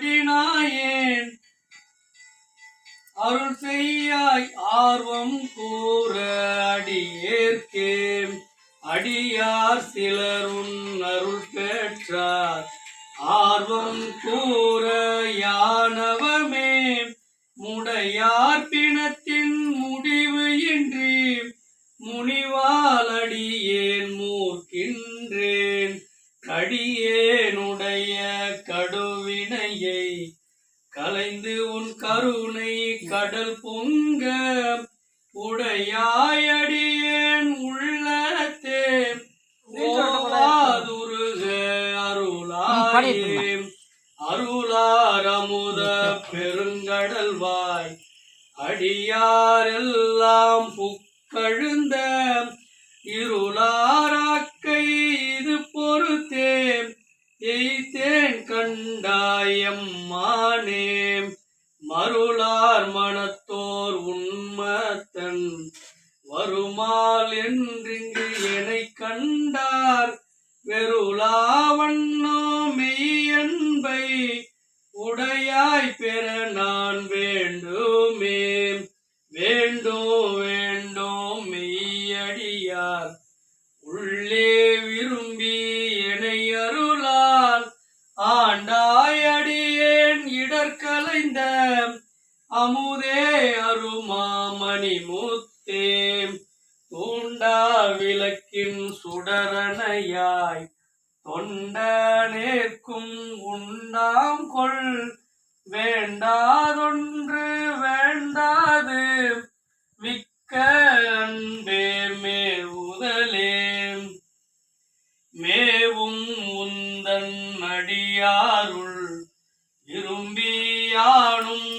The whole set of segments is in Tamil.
அடிநாயேன் அருள் செய்யாய் ஆர்வம் கூற அடியேற்கே அடியார் சிலருன் அருள் பெற்றார். ஆர்வம் கூற யானவமே முடையார் பிணத்தின் முடிவு இன்றி முனிவாலடிய உடையாயடியேன் உள்ளத்தே. ஓவாதுருக அருளாயே. அருளாரமுத பெருங்கடல்வாய். அடியாரெல்லாம் புக்கழுந்த இருளாராக்கை இது பொறுத்தேன். எய்தேன் கண்டாயம்மானே மருளார் மனத்தோர் கண்டார் வெருளாவண்ணோ மெய்யன்பை உடையாய் பெற நான் வேண்டுமே. வேண்டும் வேண்டும் மெய்யடியார். உள்ளே விரும்பி என்னை அருளால் ஆண்டாயடியேன் இடர்கலைந்த அமுதே அருமாமணி முத்தே. தொண்ட நேர்க்கும் உண்டாம் கொள். வேண்டாதொன்று வேண்டாது விக்க அன்பே மேவுதலே மேவும் உந்தன் அடியாருள் இரும்பியானும்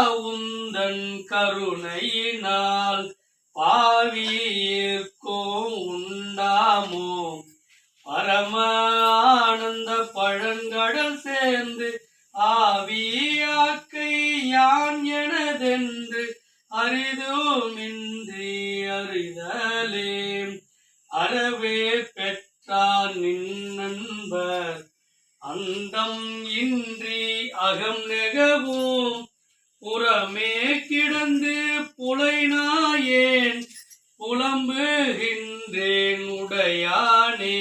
உந்தன் கருணையினால் பாவியிற்கோ உண்டாமோ? பரம ஆனந்த பழங்கடல் சேர்ந்து ஆவியாக்கை யான் எனதென்று அரிதுமின்றி அறிதலே அறவே பெற்றார் நின் நண்பர் அந்தம் இன்றி அகம் நெகவும். புறமே கிடந்து புலைநாயேன் புலம்புகின்றேன் உடையானே.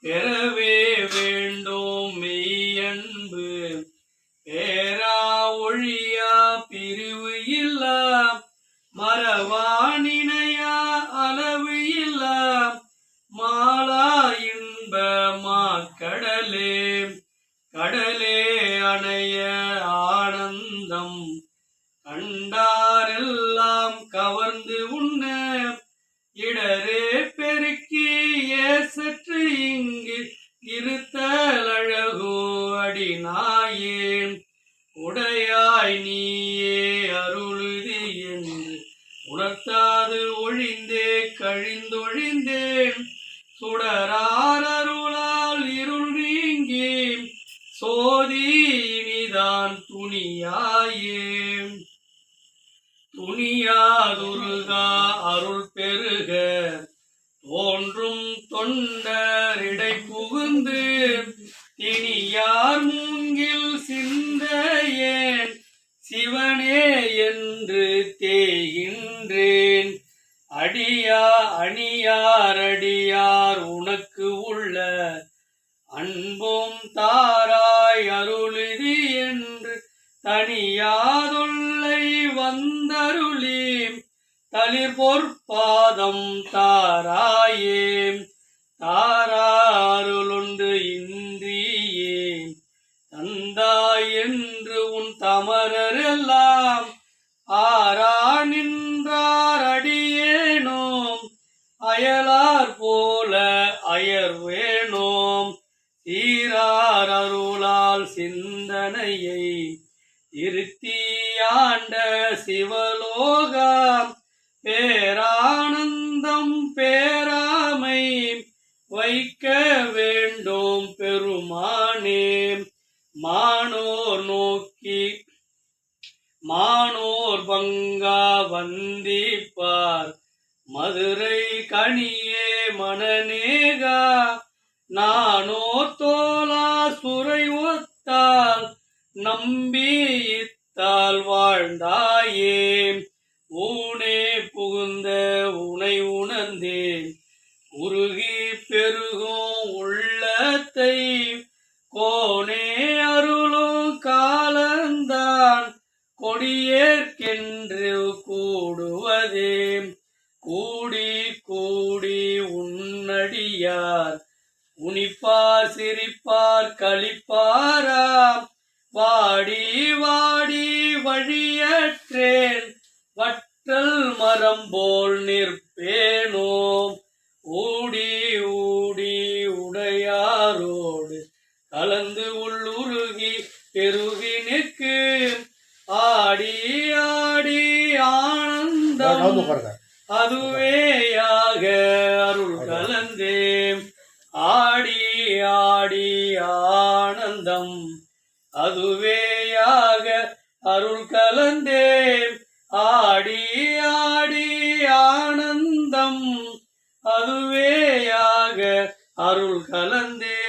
பெறவே வேண்டும் மெய்யன்பு பேரா ஒழியா பிரிவு இல்லா மரவான் கண்டாரெல்லாம் கவர்ந்து உண்ண இடரே பெருக்கி ஏசற்று இங்கு இருத்தலழகோ அடிநாயேன் உடையாய் நீயே அருளுதி என்று உணர்த்தாது ஒழிந்தே கழிந்தொழிந்தேன். சுடரா தோன்றும் தொண்டரிடை புகுந்து திணியார் மூங்கில் சிந்தையேன்? சிவனே என்று தேகின்றேன் அடியா அணியார் அடியார் உனக்கு உள்ள அன்பும் தாராய் அருளிதி என்று தனியார் தளிர் பொற்பாதம் தாராயே. தாராருளுண்டு இன்றியே. தந்தாய் என்று உன் தமரரெல்லாம் ஆரா நின்றார் அடியேனோம். அயலார் போல அயர்வேனோம். தீரார் அருளால் சிந்தனையை இருத்தியாண்ட சிவலோகம். வைக்க வேண்டும் பெருமானே. மானோர் நோக்கி மானோர் பங்கா வந்திப்பார். மதுரை கனியே மனநேகா நானோ தோலா சுரை ஒத்தால் நம்பி இத்தால் வாழ்ந்தாயே. ஊனே கொடியேற்கென்று கூடுவதே. கூடி கூடி உன்னடியார் உனிப்பார் சிரிப்பார் களிப்பாராம். வாடி வாடி வழியற்றேன் வற்றல் மரம் போல் நிற்பேனோ அதுவேயாக அருள் கலந்தேன் ஆடி ஆடி ஆனந்தம் அதுவேயாக அருள் கலந்தேன் ஆடி ஆடி ஆனந்தம் அதுவேயாக அருள் கலந்தே